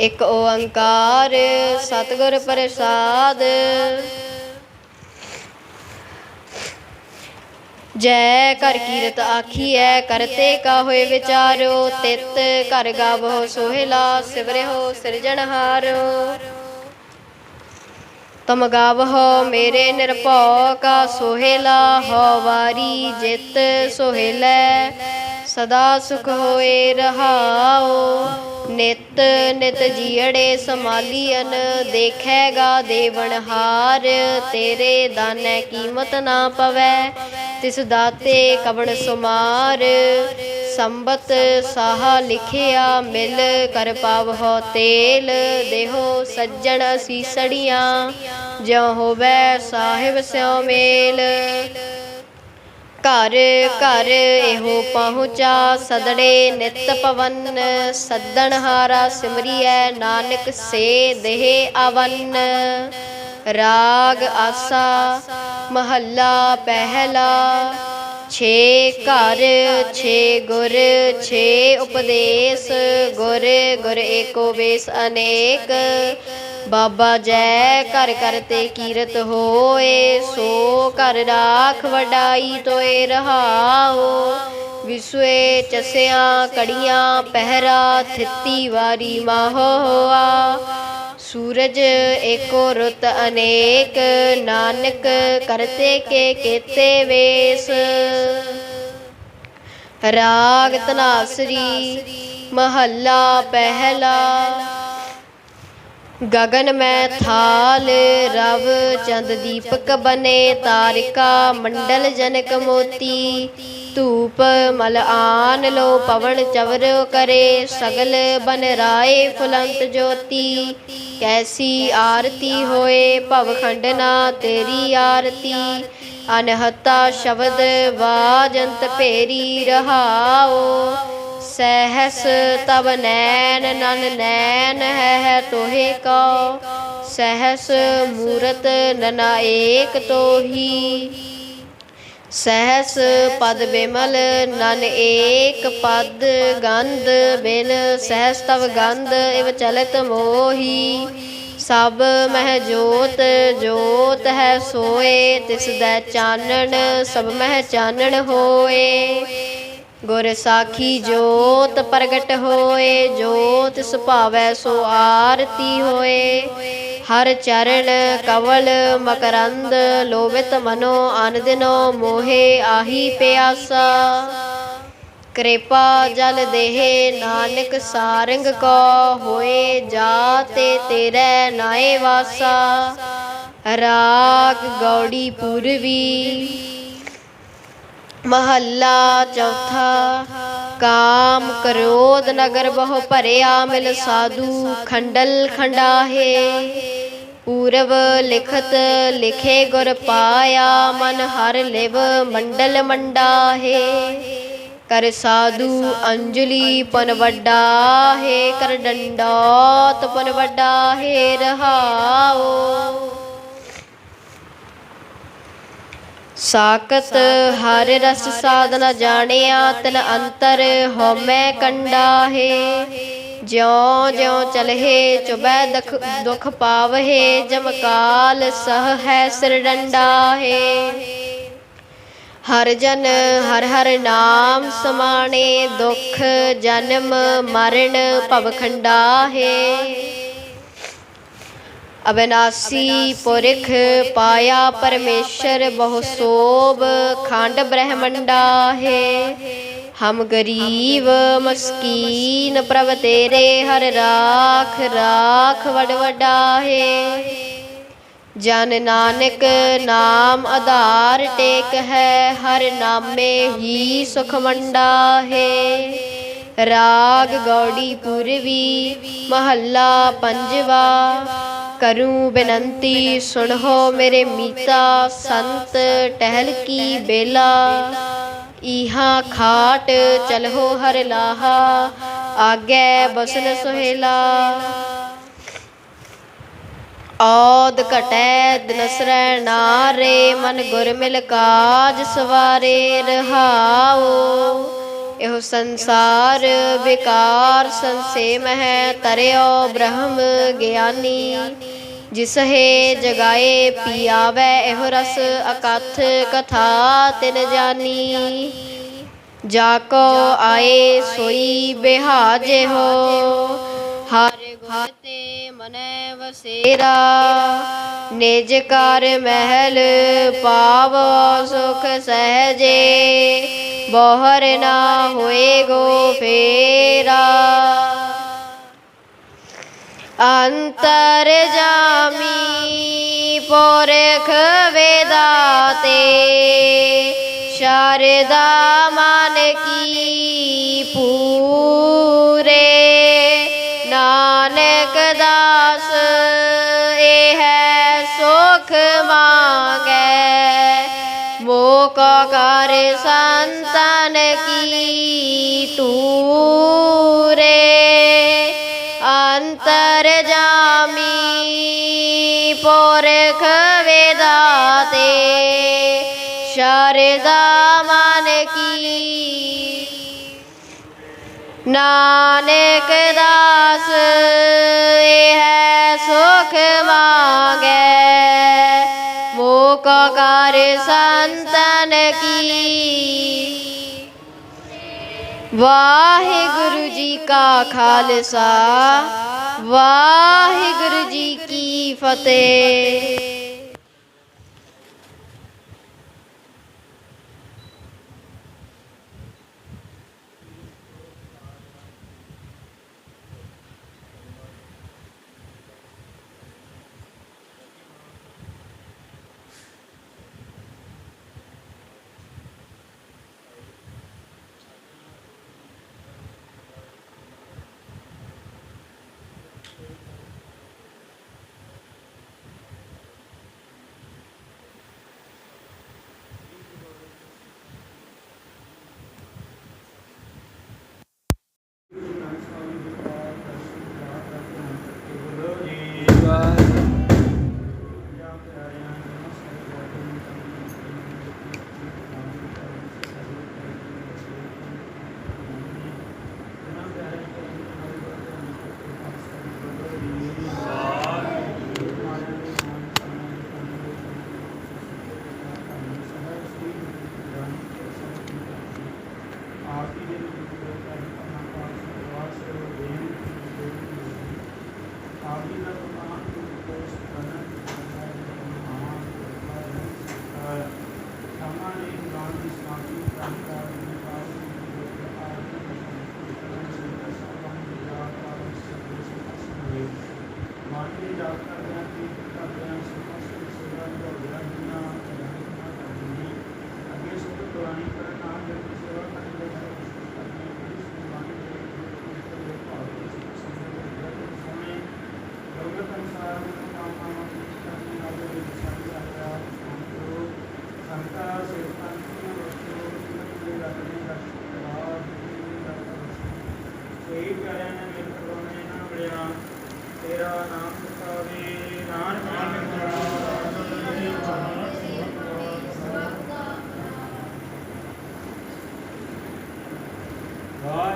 ਇਕ ਓੰਕਾਰ, ਸਤਿਗੁਰ ਪ੍ਰਸਾਦ। ਜੈ ਕਰ ਕੀਰਤ ਆਖੀਐ, ਕਰਤੇ ਕਾ ਹੋਏ ਵਿਚਾਰੋ। ਤਿਤ ਘਰ ਗਾਵੋ ਸੋਹਿਲਾ ਸਿਵਰਿਓ ਸਿਰਜਣਹਾਰੋ ਤਮ ਗਾਵਹੁ ਮੇਰੇ ਨਿਰਭਉ ਕਾ ਸੋਹਿਲਾ ਹੋ ਵਾਰੀ ਜਿਤ ਸੋਹਿਲੈ ਸਦਾ ਸੁਖ ਹੋਏ ਰਹਾਉ ਨਿਤ ਨਿਤ ਜੀੜੇ ਸਮਾਲੀਅਨ, ਦੇਖੇਗਾ ਦੇਵਨਹਾਰ ਤੇਰੇ ਦਾਨੈ ਕੀਮਤ ਨਾ ਪਵੈ, ਤਿਸ ਦਾਤੇ ਕਵਣ ਸੁਮਾਰ। ਸੰਬਤ ਸਾਹ ਲਿਖਿਆ ਮਿਲ, ਕਰ ਪਾਵਹੁ ਤੇਲ। ਦੇਹੋ ਸੱਜਣ ਸੀਸੜੀਆਂ ਜਿਉ ਹੋਵੇ ਸਾਹਿਬ ਸਿਉ ਮੇਲ। ਘਰ ਘਰ ਇਹੋ ਪਹੁੰਚਾ, ਸਦੜੇ ਨਿਤ ਪਵਨ, ਸੱਦਣ ਹਾਰਾ ਸਿਮਰੀਐ ਨਾਨਕ ਸੇ ਦੇਹ ਅਵਨ ਰਾਗ ਆਸਾ, ਮਹੱਲਾ ਪਹਿਲਾ, ਛੇ ਘਰ, ਛੇ ਗੁਰ, ਛੇ ਉਪਦੇਸ਼, ਗੁਰ ਗੁਰ ਏਕੋ ਵੇਸ ਅਨੇਕ। ਬਾਬਾ ਜੈ ਘਰ ਕਰਤੇ ਕੀਰਤ ਹੋਏ, ਸੋ ਕਰ ਰਾਖ ਵਡਾਈ ਤੋਏ ਰਹਾਓ। ਵਿਸਵੇ ਚਸਿਆਂ ਕੜੀਆਂ ਪਹਿਰਾ ਥਿੱਤੀ ਵਾਰੀ ਮਾਹੋਆ। ਸੂਰਜ ਏਕੋ ਰੁੱਤ ਅਨੇਕ, ਨਾਨਕ ਕਰਤੇ ਕੇ ਕੀਤੇ ਵੇਸ। ਰਾਗ ਤਨਾਸਰੀ ਮਹੱਲਾ ਪਹਿਲਾ। ਗगन ਮੈਂ ਥਾਲ, ਰਵ ਚੰਦ ਦੀਪਕ ਬਨੇ, ਤਾਰਿਕਾ ਮੰਡਲ ਜਨਕ ਮੋਤੀ। ਧੂਪ ਮਲ ਆਨ ਲੋ, ਪਵਨ ਚਵਰ ਕਰੇ, ਸਗਲ ਬਨ ਰਾਏ ਫੁਲੰਤ ਜੋਤੀ। ਕੈਸੀ ਆਰਤੀ ਹੋਏ ਭਵ ਖੰਡਨਾ ਤੇਰੀ ਆਰਤੀ। ਅਨਹਤਾ ਸ਼ਬਦ ਵਾਜੰਤ ਭੇਰੀ ਰਹਾਓ। ਸਹਸ ਤਬ ਨੈਣ ਨਨ ਨੈਣ ਹੈ ਤੋਹੇ ਕੋ। ਸਹਸ ਮੂਰਤ ਨਨਾ ਏਕ ਤੋਹੀ। ਸਹਸ ਪਦ ਬਿਮਲ ਨਨ ਏਕ ਪਦ ਗੰਧ ਬਿਨ। ਸਹਸ ਤਵ ਗੰਧ ਇਵ ਚਲਤ ਮੋਹੀ। ਸਭ ਮਹਿ ਜੋਤ ਜੋਤ ਹੈ ਸੋਏ, ਤਿਸ ਦਾ ਚਾਨਣ ਸਭ ਮਹਿ ਚਾਨਣ ਹੋਏ। ਗੁਰ ਸਾਖੀ ਜੋਤ ਪ੍ਰਗਟ ਹੋਏ, ਜੋਤ ਸੁਭਾਵੈ ਸੋ ਆਰਤੀ ਹੋਏ। ਹਰ ਚਰਨ ਕਵਲ ਮਕਰੰਦ ਲੋਭਿਤ ਮਨੋ ਅਨ ਦਿਨੋ ਮੋਹੇ ਆਹੀ ਪਿਆਸਾ। ਕਿਰਪਾ ਜਲ ਦੇਹ ਨਾਨਕ ਸਾਰੰਗ ਕੋ ਹੋਏ ਜਾਤੇ ਤੇਰੇ ਨਾਏ ਵਾਸਾ। ਰਾਗ ਗੌੜੀ ਪੂਰਵੀ ਮਹੱਲਾ ਚੌਥਾ, ਕਾਮ ਕਰੋਧ ਨਗਰ ਬਹੁ ਭਰਿਆ ਮਿਲ ਸਾਧੂ, ਖੰਡਲ ਖੰਡਾਹੇ। ਪੂਰਵ ਲਿਖਤ ਲਿਖੇ ਗੁਰ ਪਾਇਆ, ਮਨ ਹਰ ਲਿਵ ਮੰਡਲ ਮੰਡਾਹੇ। ਕਰ ਸਾਧੂ ਅੰਜਲੀ ਪਨ ਵੱਡਾ ਹੈ ਕਰ ਡੰਡੋਤ ਪਨ ਵੱਡਾ ਹੈ ਰਹਾਓ। ਸਾਕਤ ਹਰ ਰਸ ਸਾਧਨਾ ਜਾਣਿਆ ਤਨ ਅੰਤਰ ਹਉਮੈ ਕੰਡਾ ਹੈ ਜਿਉ ਜਿਉ ਚਲਹਿ, ਚੁਬੈ ਦਖ, ਦੁਖ ਪਾਵਹਿ, ਜਮ ਕਾਲ ਸਹ ਹੈ ਸਿਰ ਡੰਡਾ ਹੈ ਹਰ ਜਨ ਹਰ ਹਰ ਨਾਮ ਸਮਾਣੇ, ਦੁਖ ਜਨਮ ਮਰਨ ਭਵਖੰਡਾ ਹੈ ਅਬਿਨਾਸੀ ਪੁਰਖ ਪਾਇਆ ਪਰਮੇਸ਼ਰ ਬਹੁ ਸੋਭ, ਖੰਡ ਬ੍ਰਹਮੰਡਾ ਹੈ। ਹਮ ਗਰੀਬ ਮਸਕੀਨ ਪ੍ਰਭ ਤੇਰੇ ਹਰ ਰਾਖ ਰਾਖ ਵਡ ਵਡਾ ਹੈ। ਜਨ ਨਾਨਕ ਨਾਮ ਆਧਾਰ ਟੇਕ ਹੈ, ਹਰ ਨਾਮੇ ਹੀ ਸੁਖ ਮੰਡਾ ਹੈ। ਰਾਗ ਗੌੜੀ ਪੂਰਵੀ, ਮਹੱਲਾ ਪੰਜਵਾ ਕਰੂੰ ਬੇਨੰਤੀ ਸੁਣੋ ਮੇਰੇ ਮੀਤਾ ਸੰਤ ਟਹਿਲ ਕੀ ਬੇਲਾ। ਇਹਾ ਖਾਟ ਚਲਹੋ ਹਰ ਲਾਹਾ, ਆਗੇ ਬਸਨ ਸੁਹੇਲਾ। ਔਦ ਘਟੈ ਦਿਨਸਰੈ ਨਾਰੇ, ਮਨ ਗੁਰ ਮਿਲ ਕਾਜ ਸਵਾਰੇ ਰਹਾਓ। ਇਹੋ ਸੰਸਾਰ ਵਿਕਾਰ ਸੰਸੇ ਮਹਿ ਤਰਿਓ ਬ੍ਰਹਮ ਗਿਆਨੀ। ਜਿਸ ਹੈ ਜਗਾਏ ਪੀਆਵੈ, ਇਹੋ ਰਸ ਅਕਥ ਕਥਾ ਤਿਨ ਜਾਨੀ। ਜਾ ਕੋ ਆਏ ਸੋਈ ਬਿਹਾਜੇ ਹੋ, ਹਰ ਗੁਰ ਮਨੈ ਵਸੇਰਾ। ਨਿਜ ਕਰ ਮਹਿਲ ਪਾਵੋ ਸੁਖ ਸਹਜੇ ਬੋਹਰ ਨਾ ਹੋਏ ਗੋ ਫੇਰਾ ਅੰਤਰ ਜਾਮੀ ਪੋਰਖ ਵੇਦਾਤੇ ਸ਼ਰਦਾ ਮਨ ਕੀ ਅੰਤਰ ਜਾਮੀ, ਪੋਰਖ ਵੇਦਾਤੇ ਸ਼ਰਦਾ ਮਨ ਕੀ। ਨਾਨਕ ਦਾਸ, ਇਹ ਸੁਖ ਮਾਗੈ, ਮੋਕ ਕਰ ਸੰਤਨ ਕੀ। ਵਾਹਿਗੁਰੂ ਜੀ ਕਾ ਖਾਲਸਾ ਵਾਹਿਗੁਰੂ ਜੀ ਕੀ ਫਤਿਹ। ਕੋਈ ਪਿਆਰਿਆਂ ਨੇ ਮਿਲ ਕਰਵਾਉਣੇ ਨਾ ਮਿਲਿਆ ਤੇਰਾ ਨਾਮ ਸਤਾਵੇ ਨਾਨਕ ਨਾਮ